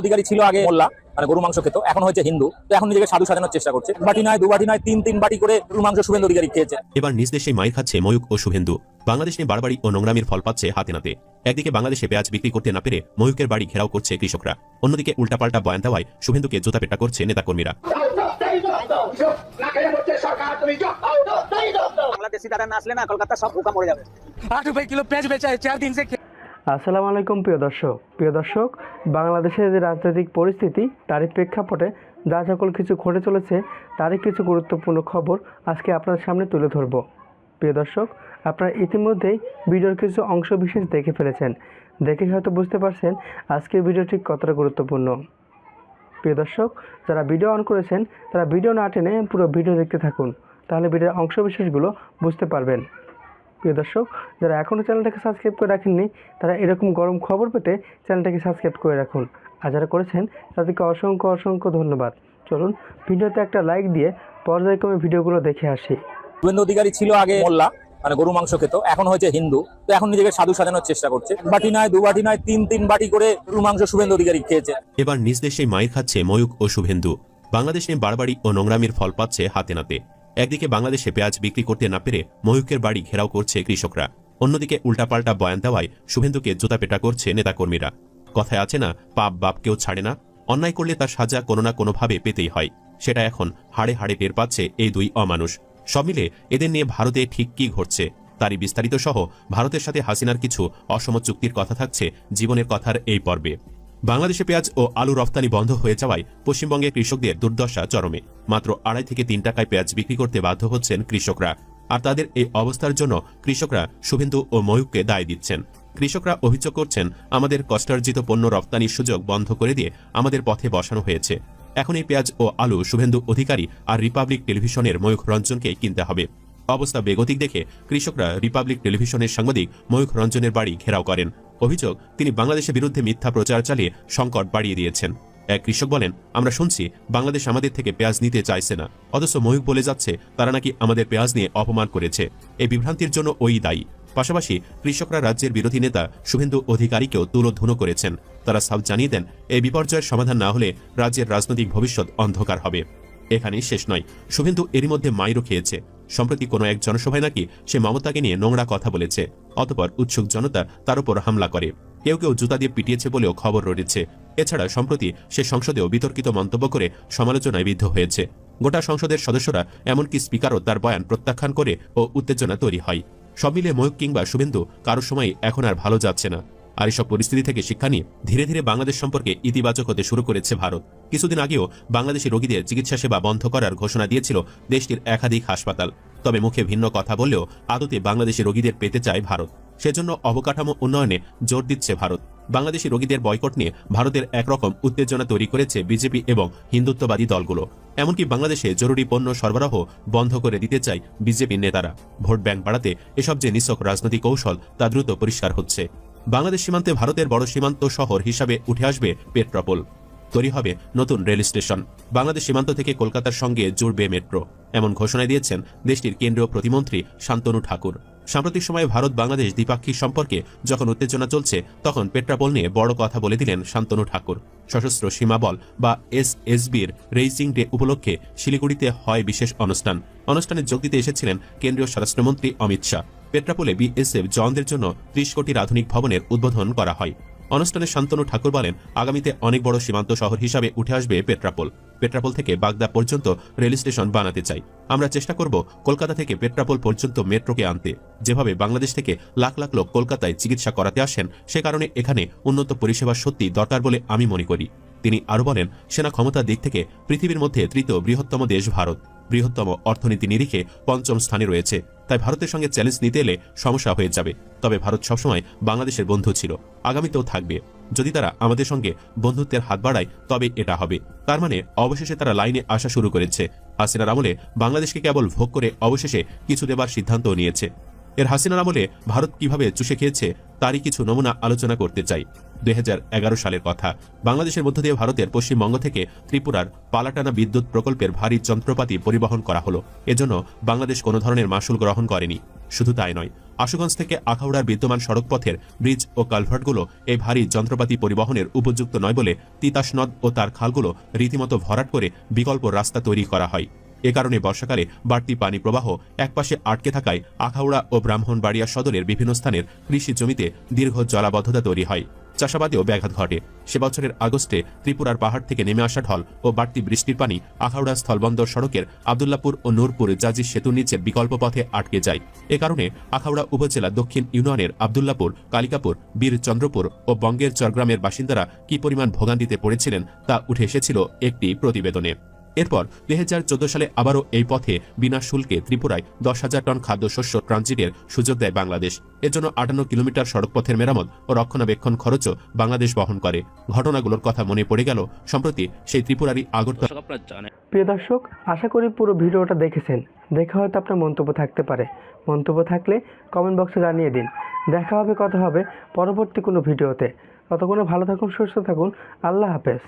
অধিকারী ছিল আগে মোল্লা মানে গরু মাংস খেত এখন হয়েছে হিন্দু এখন নিজেকে সাধু সাজানোর চেষ্টা করছে। বাটি নয় দু বাটি নয় তিন তিন বাটি করে গরু মাংস শুভেন্দু অধিকারী খেয়েছে। এবার নিজ দেশে মাই খাচ্ছে ময়ূক ও শুভেন্দু। বাংলাদেশ নিয়ে বাড়াবাড়ি ও নোংরামির ফল পাচ্ছে হাতে নাতে। একদিকে বাংলাদেশে পেঁয়াজ বিক্রি করতে না পেরে ময়ূকের বাড়ি ঘেরাও করছে কৃষকরা। অন্যদিকে উল্টাপাল্টা বয়ান দেওয়ায় শুভেন্দুকে জোতাপেটা করছে নেতাকর্মীরা। বাংলাদেশি কলকাতা সব পোকা মরে যাবে। আট রুপাই কিলো পেঁয়াজ বেচা চার দিন থেকে আসসালামু আলাইকুম, প্রিয় দর্শক। প্রিয় দর্শক, বাংলাদেশের যে রাজনৈতিক পরিস্থিতি, তারই প্রেক্ষাপটে যা সকল কিছু ঘটে চলেছে, তারই কিছু গুরুত্বপূর্ণ খবর আজকে আপনার সামনে তুলে ধরব। প্রিয় দর্শক, আপনারা ইতিমধ্যেই ভিডিওর কিছু অংশ বিশেষ দেখে ফেলেছেন। দেখে হয়তো বুঝতে পারছেন আজকের ভিডিওটি কতটা গুরুত্বপূর্ণ। প্রিয় দর্শক, যারা ভিডিও অন করেছেন, তারা ভিডিও না টেনে পুরো ভিডিও দেখতে থাকুন। তাহলে ভিডিওর অংশ বিশেষগুলো বুঝতে পারবেন। প্রিয় দর্শক যারা এখনও চ্যানেলটাকে সাবস্ক্রাইব করে রাখেননি তারা এরকম গরম খবর পেতে চ্যানেলটাকে সাবস্ক্রাইব করে রাখুন। আর যারা করেছেন তাদেরকে অসংখ্য অসংখ্য ধন্যবাদ। চলুন ভিডিওতে একটা লাইক দিয়ে পর্যায়ক্রমে ভিডিওগুলো দেখে আসি। শুভেন্দু অধিকারী ছিল আগে মোল্লা মানে গরু মাংস খেত এখন হয়েছে হিন্দু। তো এখন নিজেকে সাধু সাজানোর চেষ্টা করছে। বাটি নয় দু বাটি নয় তিন তিন বাটি করে গরু মাংস শুভেন্দু অধিকারী খেয়েছে। এবার নিজ দেশেই মাইর খাচ্ছে ময়ূক ও শুভেন্দু। বাংলাদেশ নিয়ে বাড়াবাড়ি ও নোংরামির ফল পাচ্ছে হাতে নাতে। একদিকে বাংলাদেশে পেঁয়াজ বিক্রি করতে না পেরে ময়ূকের বাড়ি ঘেরাও করছে কৃষকরা। অন্যদিকে উল্টাপাল্টা বয়ান দেওয়ায় শুভেন্দুকে জোতা পেটা করছে নেতাকর্মীরা। কথায় আছে না, পাপ বাপ কেউ ছাড়ে না। অন্যায় করলে তার সাজা কোনো না কোনোভাবে পেতেই হয়। সেটা এখন হাড়ে হাড়ে টের পাচ্ছে এই দুই অমানুষ। সব মিলে এদের নিয়ে ভারতে ঠিক কি ঘটছে, তারই বিস্তারিত সহ ভারতের সাথে হাসিনার কিছু অসম চুক্তির কথা থাকছে জীবনের কথার এই পর্বে। বাংলাদেশে পেঁয়াজ ও আলু রফতানি বন্ধ হয়ে যাওয়ায় পশ্চিমবঙ্গে কৃষকদের দুর্দশা চরমে। মাত্র আড়াই থেকে তিন টাকায় পেঁয়াজ বিক্রি করতে বাধ্য হচ্ছেন কৃষকরা। আর তাদের এই অবস্থার জন্য কৃষকরা শুভেন্দু ও ময়ূককে দায় দিচ্ছেন। কৃষকরা অভিযোগ করছেন, আমাদের কষ্টার্জিত পণ্য রফতানির সুযোগ বন্ধ করে দিয়ে আমাদের পথে বসানো হয়েছে। এখন এই পেঁয়াজ ও আলু শুভেন্দু অধিকারী আর রিপাবলিক টেলিভিশনের ময়ূখ রঞ্জনকে কিনতে হবে। অবস্থা বেগতিক দেখে কৃষকরা রিপাবলিক টেলিভিশনের সাংবাদিক ময়ূখ রঞ্জনের বাড়ি ঘেরাও করেন। অভিযোগ, তিনি বাংলাদেশের বিরুদ্ধে মিথ্যা প্রচার চালিয়ে সংকট বাড়িয়ে দিয়েছেন। এক কৃষক বলেন, আমরা শুনছি বাংলাদেশ আমাদের থেকে পেঁয়াজ নিতে চাইছে না। অথচ ময়ূক বলে যাচ্ছে, তারা নাকি আমাদের পেঁয়াজ নিয়ে অপমান করেছে। এই বিভ্রান্তির জন্য ওই দায়ী। পাশাপাশি, কৃষকরা রাজ্যের বিরোধী নেতা শুভেন্দু অধিকারীকেও তুলোধুনো করেছেন। তারা সাফ জানিয়ে দেন, এই বিপর্যয়ের সমাধান না হলে রাজ্যের রাজনৈতিক ভবিষ্যৎ অন্ধকার হবে। এখানেই শেষ নয়, শুভেন্দু এরই মধ্যে মাইরও খেয়েছে। সম্প্রতি কোনো এক জনসভায় নাকি সে মমতাকে নিয়ে নোংরা কথা বলেছে। অতপর উৎসুক জনতা তার উপর হামলা করে। কেউ কেউ জুতা দিয়ে পিটিয়েছে বলেও খবর রয়েছে। এছাড়া সম্প্রতি সে সংসদেও বিতর্কিত মন্তব্য করে সমালোচনায় বিদ্ধ হয়েছে। গোটা সংসদের সদস্যরা এমনকি স্পিকারও তার বয়ান প্রত্যাখ্যান করে ও উত্তেজনা তৈরি হয়। সব মিলে ময়ূক কিংবা শুভেন্দু কারও সময় এখন আর ভালো যাচ্ছে না। আর এসব পরিস্থিতি থেকে শিক্ষা নিয়ে ধীরে ধীরে বাংলাদেশ সম্পর্কে ইতিবাচক হতে শুরু করেছে ভারত। কিছুদিন আগেও বাংলাদেশি রোগীদের চিকিৎসা সেবা বন্ধ করার ঘোষণা দিয়েছিল দেশটির একাধিক হাসপাতাল। তবে মুখে ভিন্ন কথা বললেও আদতে বাংলাদেশি রোগীদের পেতে চায় ভারত। সেজন্য অবকাঠামো উন্নয়নে জোর দিচ্ছে ভারত। বাংলাদেশি রোগীদের বয়কট নিয়ে ভারতের একরকম উত্তেজনা তৈরি করেছে বিজেপি এবং হিন্দুত্ববাদী দলগুলো। এমনকি বাংলাদেশে জরুরি পণ্য সরবরাহ বন্ধ করে দিতে চায় বিজেপির নেতারা। ভোট ব্যাংক বাড়াতে এসব যে নিছক রাজনৈতিক কৌশল তা দ্রুত পরিষ্কার হচ্ছে। বাংলাদেশ সীমান্তে ভারতের বড় সীমান্ত শহর হিসাবে উঠে আসবে পেট্রাপোল। তৈরি হবে নতুন রেল স্টেশন। বাংলাদেশ সীমান্ত থেকে কলকাতার সঙ্গে জুড়বে মেট্রো। এমন ঘোষণা দিয়েছেন দেশটির কেন্দ্রীয় প্রতিমন্ত্রী শান্তনু ঠাকুর। সাম্প্রতিক সময়ে ভারত বাংলাদেশ দ্বিপাক্ষিক সম্পর্কে যখন উত্তেজনা চলছে, তখন পেট্রাপোল নিয়ে বড় কথা বলে দিলেন শান্তনু ঠাকুর। সশস্ত্র সীমাবল বা এস এসবির রেইজিং ডে উপলক্ষে শিলিগুড়িতে হয় বিশেষ অনুষ্ঠান। অনুষ্ঠানে যোগ দিতে এসেছিলেন কেন্দ্রীয় স্বরাষ্ট্রমন্ত্রী অমিত শাহ। পেট্রাপোলে বিএসএফ জওয়ানদের জন্য ত্রিশ কোটির আধুনিক ভবনের উদ্বোধন করা হয়। অনুষ্ঠানে শান্তনু ঠাকুর বলেন, আগামীতে অনেক বড় সীমান্ত শহর হিসাবে উঠে আসবে পেট্রাপোল। পেট্রাপোল থেকে বাগদা পর্যন্ত রেল স্টেশন বানাতে চাই। আমরা চেষ্টা করব কলকাতা থেকে পেট্রাপোল পর্যন্ত মেট্রোকে আনতে। যেভাবে বাংলাদেশ থেকে লাখ লাখ লোক কলকাতায় চিকিৎসা করাতে আসেন, সে কারণে এখানে উন্নত পরিষেবা সত্যি দরকার বলে আমি মনে করি। তিনি আরও বলেন, সেনা ক্ষমতার দিক থেকে পৃথিবীর মধ্যে তৃতীয় বৃহত্তম দেশ ভারত। বৃহত্তম অর্থনীতি নিরিখে পঞ্চম স্থানে রয়েছে। তাই ভারতের সঙ্গে চ্যালেঞ্জ নিতে এলে সমস্যা হয়ে যাবে। তবে ভারত সবসময় বাংলাদেশের বন্ধু ছিল। আগামীতেও থাকবে। যদি তারা আমাদের সঙ্গে বন্ধুত্বের হাত বাড়ায়, তবে এটা হবে। তার মানে অবশেষে তারা লাইনে আসা শুরু করেছে। হাসিনার আমলে বাংলাদেশকে কেবল ভোগ করে অবশেষে কিছু দেবার সিদ্ধান্তও নিয়েছে। এর হাসিনার আমলে ভারত কীভাবে চুষে খেয়েছে, তারই কিছু নমুনা আলোচনা করতে চাই। দুই হাজার এগারো সালের কথা। বাংলাদেশের মধ্য দিয়ে ভারতের পশ্চিমবঙ্গ থেকে ত্রিপুরার পালাটানা বিদ্যুৎ প্রকল্পের ভারী যন্ত্রপাতি পরিবহন করা হলো। এজন্য বাংলাদেশ কোনো ধরনের মাসুল গ্রহণ করেনি। শুধু তাই নয়, আশুগঞ্জ থেকে আখাউড়ার বিদ্যমান সড়কপথের ব্রিজ ও কালভার্টগুলো এই ভারী যন্ত্রপাতি পরিবহনের উপযুক্ত নয় বলে তিতাস নদ ও তার খালগুলো রীতিমতো ভরাট করে বিকল্প রাস্তা তৈরি করা হয়। এ কারণে বর্ষাকালে বাড়তি পানি প্রবাহ একপাশে আটকে থাকায় আখাউড়া ও ব্রাহ্মণবাড়িয়া সদরের বিভিন্ন স্থানের কৃষি জমিতে দীর্ঘ জলাবদ্ধতা তৈরি হয়। চাষাবাদেও ব্যাঘাত ঘটে। সে বছরের আগস্টে ত্রিপুরার পাহাড় থেকে নেমে আসা ঢল ও বাড়তি বৃষ্টির পানি আখাউড়া স্থলবন্দর সড়কের আবদুল্লাপুর ও নূরপুর জাজি সেতুর নিচে বিকল্প পথে আটকে যায়। এ কারণে আখাউড়া উপজেলা দক্ষিণ ইউনিয়নের আবদুল্লাপুর, কালিকাপুর বীর চন্দ্রপুর ও বঙ্গের চরগ্রামের বাসিন্দারা কি পরিমাণ ভোগান্তিতে পড়েছিলেন তা উঠে এসেছিল একটি প্রতিবেদনে। এরপর দুই হাজার চোদ্দ সালে আবারও এই পথে বিনা শুল্কে ত্রিপুরায় দশ হাজার টন খাদ্যশস্য ট্রানজিটের সুযোগ দেয় বাংলাদেশ। এর জন্য আটান্ন কিলোমিটার সড়কপথের মেরামত ও রক্ষণাবেক্ষণ খরচও বাংলাদেশ বহন করে। ঘটনাগুলোর কথা মনে পড়ে গেল সম্প্রতি সেই ত্রিপুরারই আগরতলা জানেন। প্রিয় দর্শক আশা করি পুরো ভিডিওটা দেখেছেন। দেখে হয়তো আপনার মন্তব্য থাকতে পারে। মন্তব্য থাকলে কমেন্ট বক্সে জানিয়ে দিন। দেখা হবে কথা হবে পরবর্তী কোনো ভিডিওতে। ততক্ষণে ভালো থাকুন সুস্থ থাকুন। আল্লাহ হাফেজ।